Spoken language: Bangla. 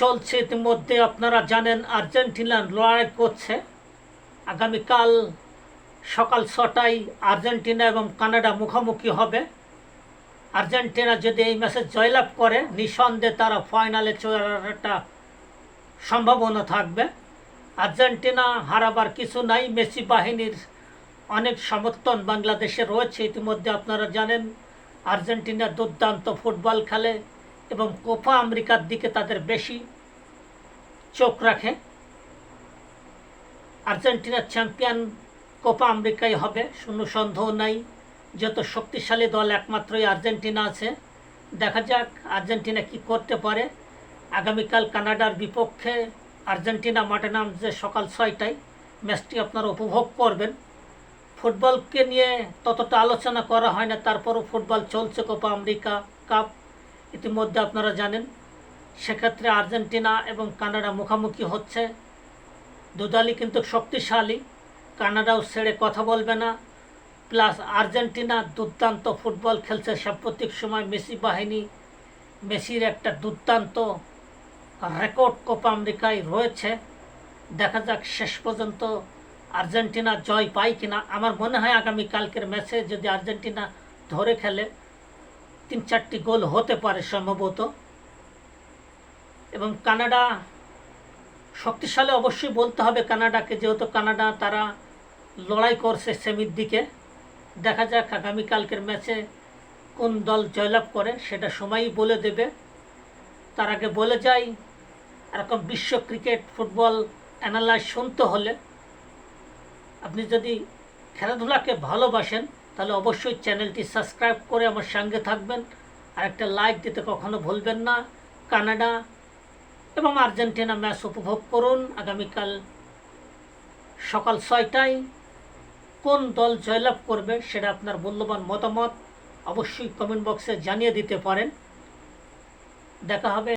চলছে ইতিমধ্যে, আপনারা জানেন আর্জেন্টিনা লড়াই করছে। আগামীকাল সকাল ছটায় আর্জেন্টিনা এবং কানাডা মুখোমুখি হবে। আর্জেন্টিনা যদি এই ম্যাচে জয়লাভ করে, নিঃসন্দেহে তারা ফাইনালে চলার একটা সম্ভাবনা থাকবে। আর্জেন্টিনা হারাবার কিছু নাই, মেসি বাহিনীর অনেক সমর্থন বাংলাদেশে রয়েছে। ইতিমধ্যে আপনারা জানেন, আর্জেন্টিনা দুর্দান্ত ফুটবল খেলে। এবং কোপা আমেরিকার দিকে তাদের বেশি চোখ রাখে। আর্জেন্টিনার চ্যাম্পিয়ন কোপা আমেরিকাই হবে, শূন্য সন্দেহ নাই। যত শক্তিশালী দল একমাত্রই আর্জেন্টিনা আছে। দেখা যাক আর্জেন্টিনা কি করতে পারে। আগামীকাল কানাডার বিপক্ষে আর্জেন্টিনা মাঠে নামছে সকাল ছয়টায়। ম্যাচটি আপনারা উপভোগ করবেন। ফুটবলকে নিয়ে ততটা আলোচনা করা হয় না, তারপরও ফুটবল চলছে কোপা আমেরিকা কাপ। ইতিমধ্যে আপনারা জানেন, সেক্ষেত্রে আর্জেন্টিনা এবং কানাডা মুখোমুখি হচ্ছে। দুদলই কিন্তু শক্তিশালী, কানাডাও ছেড়ে কথা বলবে না। প্লাস আর্জেন্টিনা দুর্দান্ত ফুটবল খেলছে, সাম্প্রতিক সময় মেসি বাহিনী, মেসির একটা দুর্দান্ত রেকর্ড কোপা আমেরিকায় রয়েছে। দেখা যাক শেষ পর্যন্ত আর্জেন্টিনা জয় পায় কিনা। আমার মনে হয় আগামী কালকের ম্যাচে যদি আর্জেন্টিনা ধরে খেলে তিন চারটি গোল হতে পারে সম্ভবত। এবং কানাডা শক্তিশালী অবশ্যই বলতে হবে কানাডাকে, যেহেতু কানাডা তারা লড়াই করছে সেমির দিকে। দেখা যাক আগামীকালকের ম্যাচে কোন দল জয়লাভ করে, সেটা সময়ই বলে দেবে। তার আগে বলে যাই, এরকম বিশ্ব ক্রিকেট ফুটবল অ্যানালাইজ শুনতে হলে আপনি যদি খেলাধুলাকে ভালোবাসেন তাহলে অবশ্যই চ্যানেলটি সাবস্ক্রাইব করে আমার সঙ্গে থাকবেন। আর একটা লাইক দিতে কখনো ভুলবেন না। কানাডা এবং আর্জেন্টিনা ম্যাচ উপভোগ করুন। আগামীকাল সকাল ছয়টায় কোন দল জয়লাভ করবে সেটা আপনার মূল্যবান মতামত অবশ্যই কমেন্ট বক্সে জানিয়ে দিতে পারেন। দেখা হবে